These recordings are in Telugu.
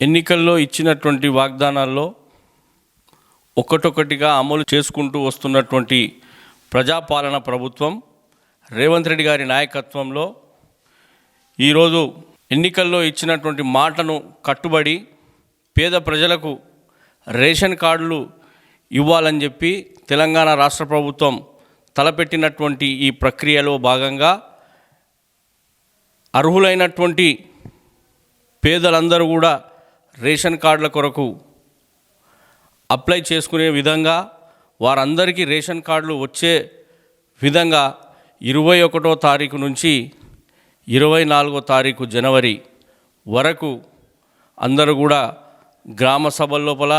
ఎన్నికల్లో ఇచ్చినటువంటి వాగ్దానాల్లో ఒకటొకటిగా అమలు చేసుకుంటూ వస్తున్నటువంటి ప్రజాపాలన ప్రభుత్వం రేవంత్ రెడ్డి గారి నాయకత్వంలో ఈరోజు ఎన్నికల్లో ఇచ్చినటువంటి మాటను కట్టుబడి పేద ప్రజలకు రేషన్ కార్డులు ఇవ్వాలని చెప్పి తెలంగాణ రాష్ట్ర ప్రభుత్వం తలపెట్టినటువంటి ఈ ప్రక్రియలో భాగంగా అర్హులైనటువంటి పేదలందరూ కూడా రేషన్ కార్డుల కొరకు అప్లై చేసుకునే విధంగా వారందరికీ రేషన్ కార్డులు వచ్చే విధంగా ఇరవై ఒకటో తారీఖు నుంచి ఇరవై నాలుగో తారీఖు జనవరి వరకు అందరూ కూడా గ్రామ సభల లోపల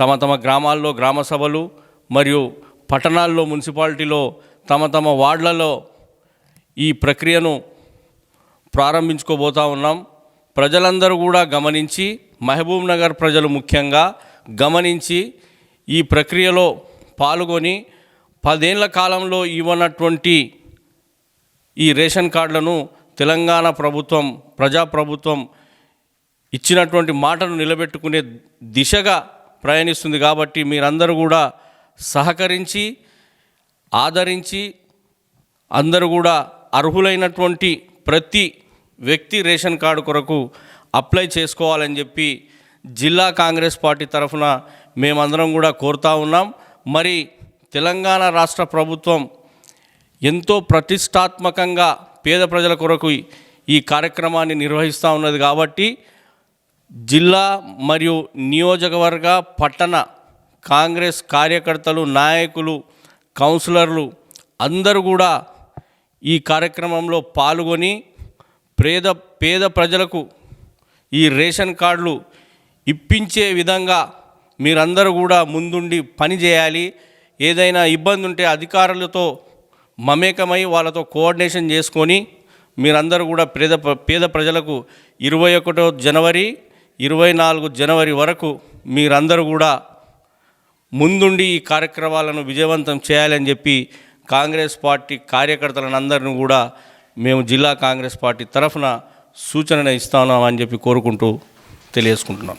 తమ తమ గ్రామాల్లో గ్రామ సభలు మరియు పట్టణాల్లో మున్సిపాలిటీలో తమ తమ వార్డులలో ఈ ప్రక్రియను ప్రారంభించుకోబోతా ఉన్నాం. ప్రజలందరూ కూడా గమనించి మహబూబ్ నగర్ ప్రజలు ముఖ్యంగా గమనించి ఈ ప్రక్రియలో పాల్గొని పదేళ్ళ కాలంలో ఇవ్వనటువంటి ఈ రేషన్ కార్డులను తెలంగాణ ప్రభుత్వం ప్రజాప్రభుత్వం ఇచ్చినటువంటి మాటను నిలబెట్టుకునే దిశగా ప్రయాణిస్తుంది కాబట్టి మీరందరూ కూడా సహకరించి ఆదరించి అందరూ కూడా అర్హులైనటువంటి ప్రతి వ్యక్తి రేషన్ కార్డు కొరకు అప్లై చేసుకోవాలని చెప్పి జిల్లా కాంగ్రెస్ పార్టీ తరఫున మేమందరం కూడా కోరుతా ఉన్నాం. మరి తెలంగాణ రాష్ట్ర ప్రభుత్వం ఎంతో ప్రతిష్టాత్మకంగా పేద ప్రజల కొరకు ఈ కార్యక్రమాన్ని నిర్వహిస్తూ ఉన్నది కాబట్టి జిల్లా మరియు నియోజకవర్గ పట్టణ కాంగ్రెస్ కార్యకర్తలు నాయకులు కౌన్సిలర్లు అందరూ కూడా ఈ కార్యక్రమంలో పాల్గొని పేద పేద ప్రజలకు ఈ రేషన్ కార్డులు ఇప్పించే విధంగా మీరందరూ కూడా ముందుండి పని చేయాలి. ఏదైనా ఇబ్బంది ఉంటే అధికారులతో మమేకమై వాళ్ళతో కోఆర్డినేషన్ చేసుకొని మీరందరూ కూడా పేద పేద ప్రజలకు ఇరవై ఒకటో జనవరి ఇరవై నాలుగు జనవరి వరకు మీరందరూ కూడా ముందుండి ఈ కార్యక్రమాలను విజయవంతం చేయాలని చెప్పి కాంగ్రెస్ పార్టీ కార్యకర్తలను అందరిని కూడా మేము జిల్లా కాంగ్రెస్ పార్టీ తరఫున సూచన అని చెప్పి కోరుకుంటూ తెలియజేసుకుంటున్నాం.